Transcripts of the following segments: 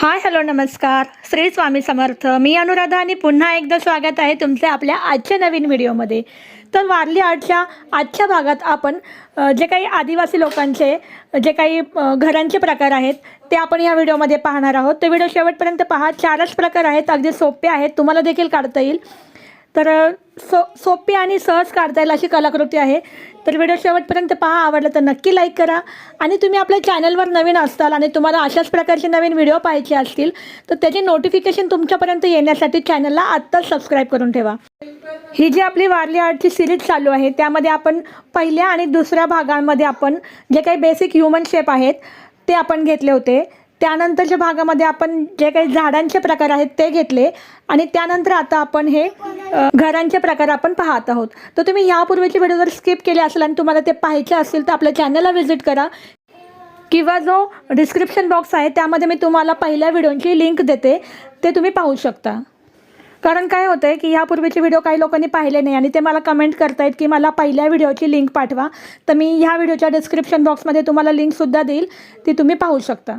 Hi hello नमस्कार. श्री स्वामी समर्थ. मी अनुराधा आणि पुन्हा एकदा स्वागत आहे तुमचे आपल्या आजच्या नवीन व्हिडिओमध्ये. तर वारली आर्टच्या आजच्या भागात आपण जे काही आदिवासी लोकांचे जे काही घरांचे प्रकार आहेत ते आपण या व्हिडिओमध्ये पाहणार आहोत. तो व्हिडिओ शेवटपर्यंत पहा. चारच प्रकार आहेत अगदी सोपे आहेत. तुम्हाला देखील काढता येईल. तर सो सोपी आणि सहज काढता येईल अशी कलाकृती आहे. तर व्हिडिओ शेवटपर्यंत पहा आवडलं तर नक्की लाईक करा. आणि तुम्ही आपल्या चॅनलवर नवीन असताल आणि तुम्हाला अशाच प्रकारचे नवीन व्हिडिओ पाहायचे असतील तर त्याचे नोटिफिकेशन तुमच्यापर्यंत येण्यासाठी चॅनलला आत्ताच सबस्क्राईब करून ठेवा. ही जी आपली वारली आर्टची सिरीज चालू आहे त्यामध्ये आपण पहिल्या आणि दुसऱ्या भागांमध्ये आपण जे काही बेसिक ह्युमन शेप आहेत ते आपण घेतले होते. त्यानंतरच्या भागामध्ये आपण जे काही झाडांचे प्रकार आहेत ते घेतले आणि त्यानंतर आता आपण हे घरांचे प्रकार आपण पाहत आहोत. तर तुम्ही यापूर्वीचे व्हिडिओ जर स्किप केले असेल आणि तुम्हाला ते पाहायचे असतील तर आपल्या चॅनलला व्हिजिट करा. किंवा जो डिस्क्रिप्शन बॉक्स आहे त्यामध्ये मी तुम्हाला पहिल्या व्हिडिओची लिंक देते ते तुम्ही पाहू शकता. कारण काय होतं आहे की ह्यापूर्वीचे व्हिडिओ काही लोकांनी पाहिले नाही आणि ते मला कमेंट करतायत की मला पहिल्या व्हिडिओची लिंक पाठवा. तर मी ह्या व्हिडिओच्या डिस्क्रिप्शन बॉक्समध्ये तुम्हाला लिंकसुद्धा देईल ती तुम्ही पाहू शकता.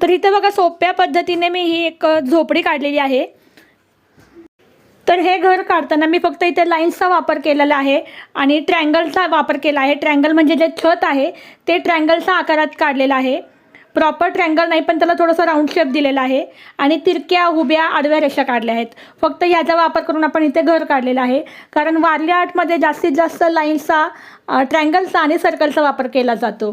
तर इथं बघा सोप्या पद्धतीने मी ही एक झोपडी काढलेली आहे. तर हे घर काढताना मी फक्त इथे लाईन्सचा वापर केलेला आहे आणि ट्रँगलचा वापर केला आहे. ट्रँगल म्हणजे जे छत आहे ते ट्रँगलच्या आकारात काढलेलं आहे. प्रॉपर ट्रँगल नाही पण त्याला थोडंसं राऊंड शेप दिलेला आहे आणि तिरक्या उभ्या आडव्या रेषा काढल्या आहेत. फक्त ह्याचा वापर करून आपण इथे घर काढलेलं आहे. कारण वारली आर्टमध्ये जास्तीत जास्त लाईन्सचा ट्रँगलचा आणि सर्कलचा वापर केला जातो.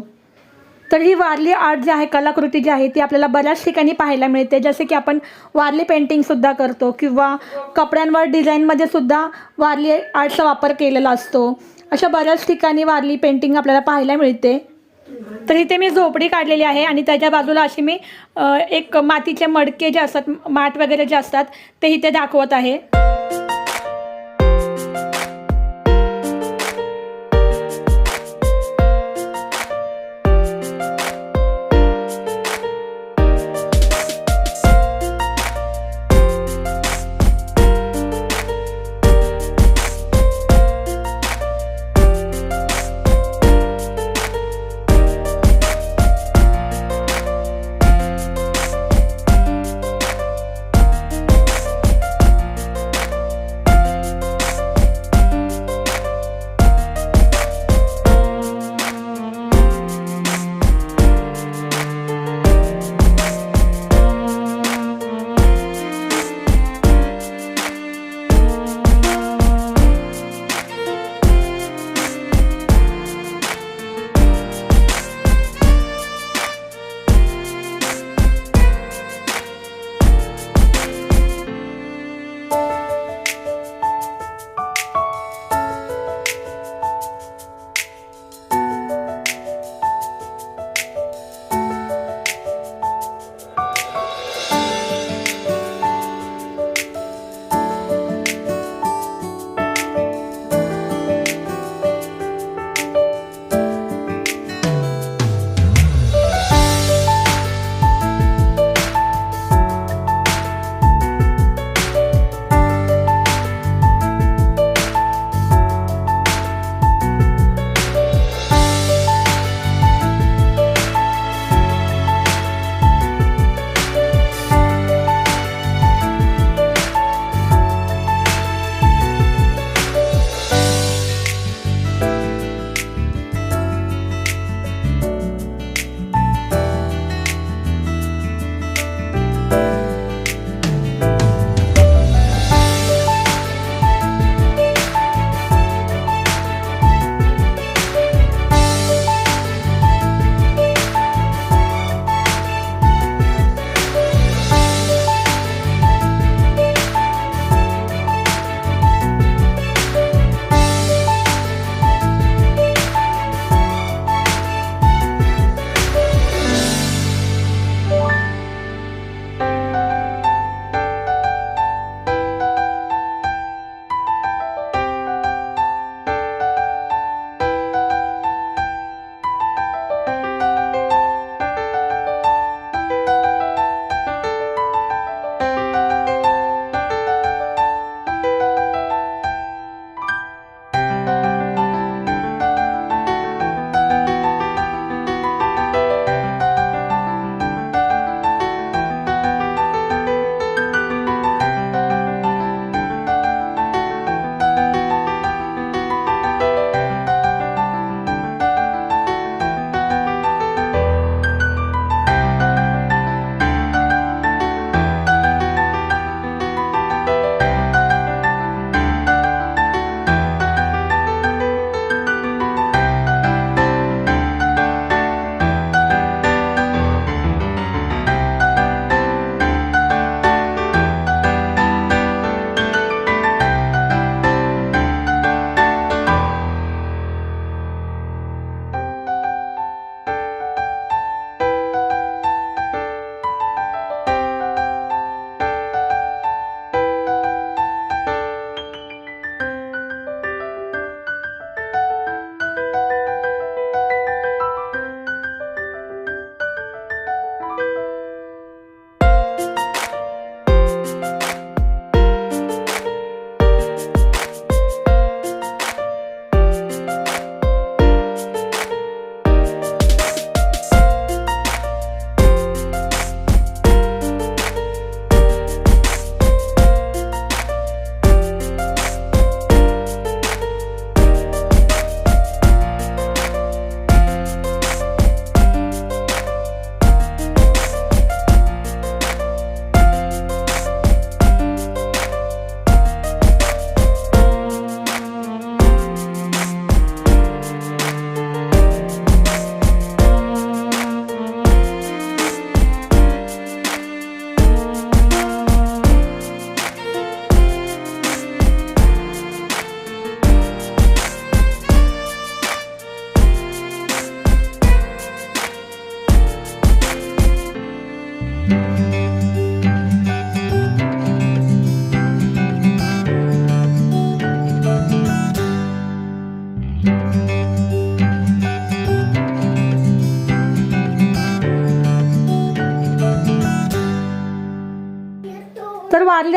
तर ही वारली आर्ट जी आहे कलाकृती जी आहे ती आपल्याला बऱ्याच ठिकाणी पाहायला मिळते. जसे की आपण वारली पेंटिंगसुद्धा करतो किंवा कपड्यांवर डिझाईनमध्ये सुद्धा वारली आर्टचा वापर केलेला असतो. अशा बऱ्याच ठिकाणी वारली पेंटिंग आपल्याला पाहायला मिळते. तर इथे मी झोपडी काढलेली आहे आणि त्याच्या बाजूला अशी मी एक मातीचे मडके जे असतात माठ वगैरे जे असतात ते इथे दाखवत आहे.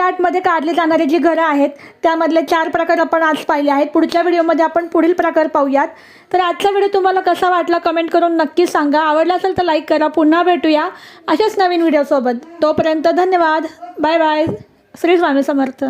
तर काढले आर्टमध्ये जी घरं आहेत त्यामधले चार प्रकार आपण आज पाहिले आहेत. पुढच्या व्हिडिओमध्ये आपण पुढील प्रकार पाहूयात. तर आजचा व्हिडिओ तुम्हाला कसा वाटला कमेंट करून नक्की सांगा. आवडला असेल तर लाईक करा. पुन्हा भेटूया अशाच नवीन व्हिडिओसोबत. तोपर्यंत धन्यवाद. Bye bye Shri Swami Samarth.